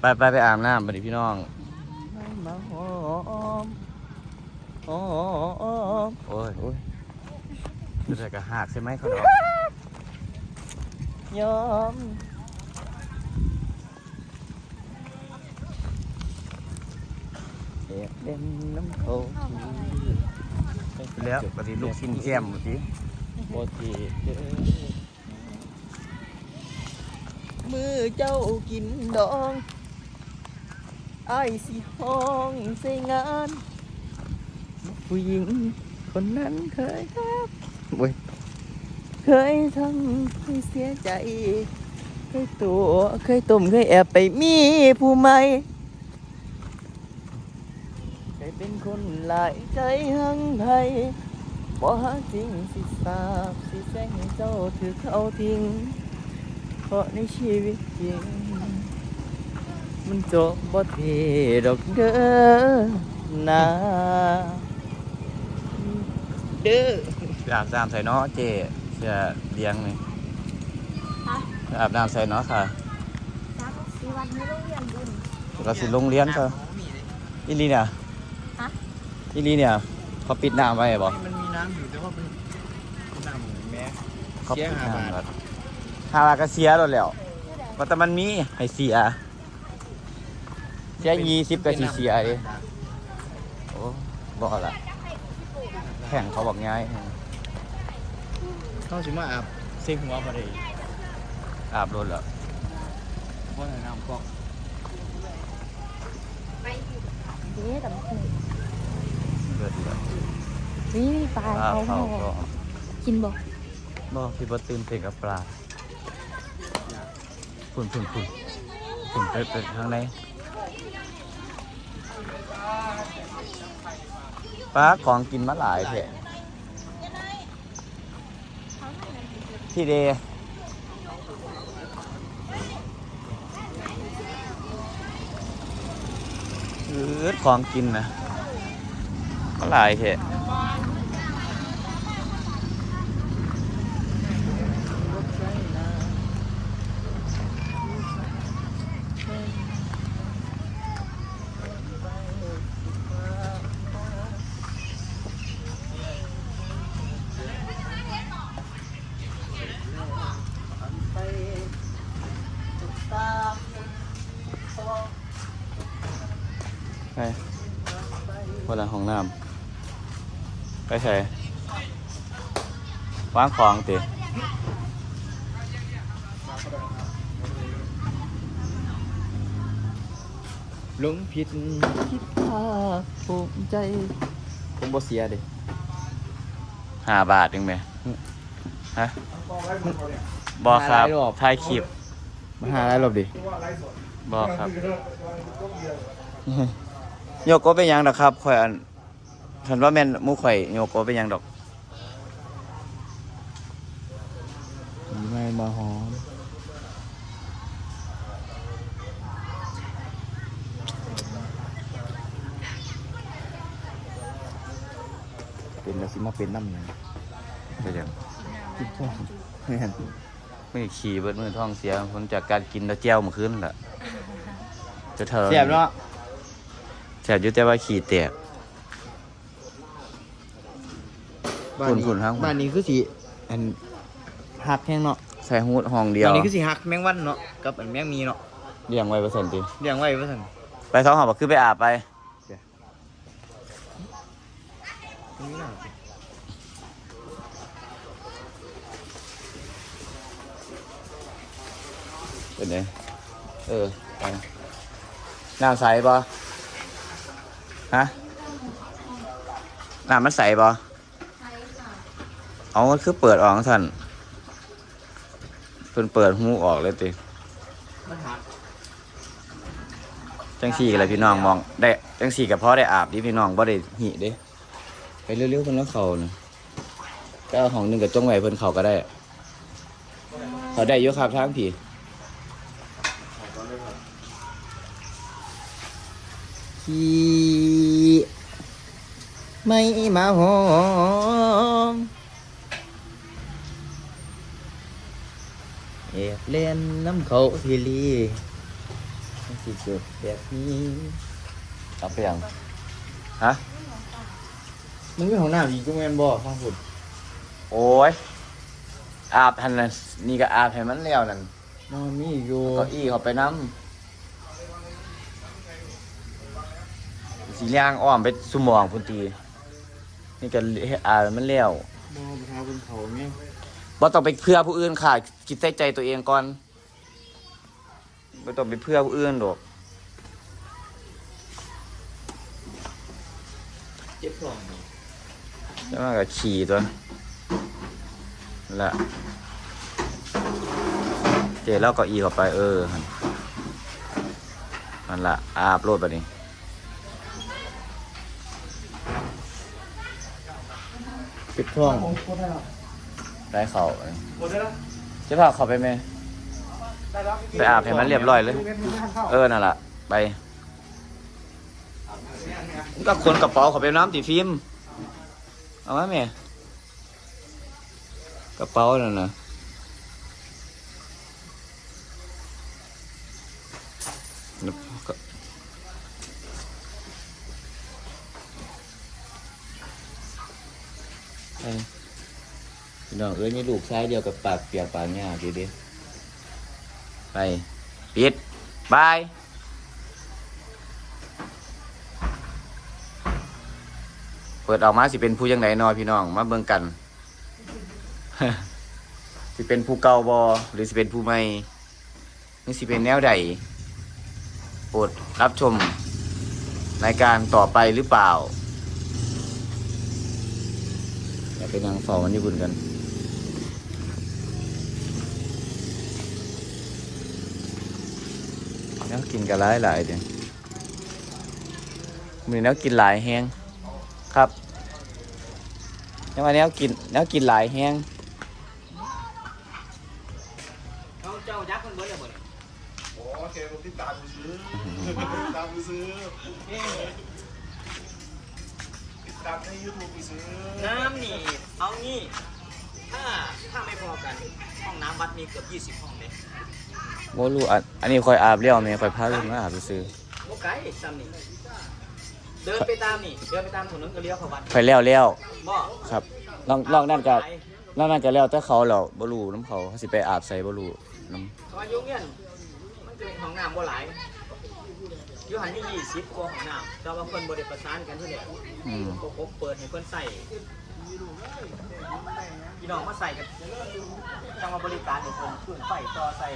ไปไปไปอาบน้ำไปดิพี่น้องมาหอมหอมโอ้ยโอ้ยจะใส่กระหักใช่ไหมเขาดอกยอมเอ็ดเล่นน้ำโขงแล้วปฏิลูกชิ้นแก้มเมื่อกี้โบทีเด้อมือเจ้ากินดองไอ้ายสิห้องใส่งานผู้หญิงคนนั้นเคยครับเว้ยเคยทำให้เสียใจ เคยตัวเคยต้มเคยแอบไปมีผู้ใหม่เคยเป็นคนหลายใจหังไทยบ่หาสิ่งสิสาบสิแสงให้เจ้าถือเขาทิ้งเพราะในชีวิตจริง มันจบบ่เทดอกเด้อนะเด้ออาบน้ำใส่เนาะเจเสียเลี้ยงนี่ฮะอาบน้ำใส่เนาะค่ะสามสี่วันไม่ต้องเรียนบุญเราสิลงเรียนก็อีลีเนี่ยฮะอีลีเนี่ยเขาปิดน้ำไว้บ่มันมีน้ำอยู่แต่ว่าเป็นน้ำแม่เขาปิดเสียห้าบาทน้ำแล้วห้าบาทก็เสียแล้วแหล้วว่าแต่มันมีให้เสีย เสียยี่สิบก็สิเสียดิโอ้บ่ละแข่งเขาบอกง่ายเข้าสิมาอาบเซ็งหัวพอดีอาบรถแล้วเพราะน้ำก๊อกเด้แต่ไม่เคยเลือดเลือดนี่มีปลาปลาเขาเผาห่อก็กินบ่บ่พี่บ่ตื่นเต้นกับปลาฝุ่นฝุ่นฝุ่นฝุ่นไปไปข้างใน ปลาของกินมาหลายแท้ที่เดเออของกินนะมาหลายแท้ ไปคนละห้องน้ำไปใส่วางของติหลงผิดคิดภาคภูมิใจ ผมบ่เสียเดิห้าบาทเองไหมฮะบอครับถ่ายคลิปมาหาอะไรหรอบดิบอครับ โยโกะเป็นหยังดอกครับข่อยอันฉันว่าแม่นหมูข่อยโยโกะเป็นหยังดอกไม่มาหอมเป็นแล้วสิมาเป็นน้ำหยังเป็นหยังคิดพ่อแม่นไม่ขี่เบิดมือท้องเสียผลจากการกินแล้วเจียวเมื่อคืนแหละจะเธอเสียบเนาะ แสบอยู่แต่ว่าขี่แตก บ้านฝุ่นี้นฝุ่นทั้งหมดบ้านนี้คือสิอันหักแห้งเนาะใส่หูดห้องเดียวบ้านนี้คือสิหักแมงวันเนาะกับอันแมงมีเนาะเลี้ยงไว้เปอร์เซ็นต์ติเลี้ยงไว้ว่าซั่นไปท้องหอบคือไปอาบไปนี่น่ะเป็นไงเออไปน้ำใสปะ ฮะน้ำมันใสปะเอามันคือเปิดออกสั่นเพิ่นเปิดหูออกเลยติมันหักจังสี่กันเลยพี่น้องมอง ได้จังสี่กับพ่อได้อาบดิพี่น้องบ่ได้หิเด้ไปเร็วๆเพิ่นแล้วเขานะก็เอาของหนึงกับจงไว้เพิ่นเขาก็ได้ เขาได้อยู่ครับทางผีที่ ไม่มาหอมเอบเล่นน้ำเขาทีลีที่สุดแบบนี้เอาไปยังฮะมันมีของน้ำอีกก็แม่นบ่ฟังสุดโอ้ยอาบทันนะนี่ก็อาบให้มันแล้วนั่นนอนมีอีกอยู่เก้าอี้เขาไปน้ำสีย่างอ้อมไปสุหมองพุ่นตี นี่ก็เฮ็ดอาบให้มันแล้วบ่ไปหาบนเขาแม่งบ่ต้องไปเพื่อผู้อื่นค่ะ คิดใส่ใจตัวเองก่อนบ่ต้องไปเพื่อผู้อื่นดอกเจ็บท้องแล้วมันก็ขี่ตัวนั่นละเจแล้วก็อีเข้าไปเออหั่นนั่นละอาบโลดแบบนี้ เจ็บท้องได้เขาเจ๊พาเขาไปไหมไปอาบให้มันเรียบร้อยเลย เออ นั่นแหละไปมึงก็คนกระเป๋าเขาไปน้ำตีฟิล์มเอามาแม่กระเป๋านั่นนะนึกก็ไป พี่น้องเอ้ยมีลูกชายเดียวกับปากเปียกปากหญ้าดีดิไป ปิด บายเปิดออกมาสิเป็นผู้ยังไงนอพี่น้อง มาเบิ่งกัน สิเป็นผู้เก่าบอหรือสิเป็นผู้ใหม่นี่สิเป็นแนวใดโปรดรับชมรายการต่อไปหรือเปล่า อย่าไปนั่งเฝ้ามันญี่ปุ่นกันแนวกินกันหลายหลายๆเดี๋ยวมีแนวกินหลายแห้งครับยังว่าแนวกินแนวกินหลายแห้งเอาเจ้ายักษ์มันเบิดเลยบ่โอ้โอเคผมติดตามซื้อติดตามซื้อติ ดตามในยูทูบซื้อน้ำนี่เอางี้ ถ้าถ้าไม่พอกัน ห้องน้ำวัดมีเกือบ20 ห้องเลยโมรู้อันอันนี้คอยอาบเลี้ยวไหมคอยพาลูกมาอาบซื้อโมไกลซ้ำนี่เดินไปตามนี่เดินไปตามถนนก็เลี้ยวเข้าวัดคอยเลี้ยวเลี้ยวบ่ครับลองลองนั่นกันลองนั่นกันแล้วแต่เขาเราบ่รู้น้ำเขาเขาสิไปอาบใส่บ่รู้น้เพราะว่าอยุ่งเงี้ยมันจะเป็นห้องน้ำบ่หลายอ ยูหันนี่ยี่สิบกว่าของน้ำแต่ว่าเพิ่นบริประสานกันเท่าไหร่ำอืมพวกเปิดให้เพิ่นใส่พี่น้องมาใส่กันจังมาบริการให้เพิ่นขึ้นไฟต่อใส่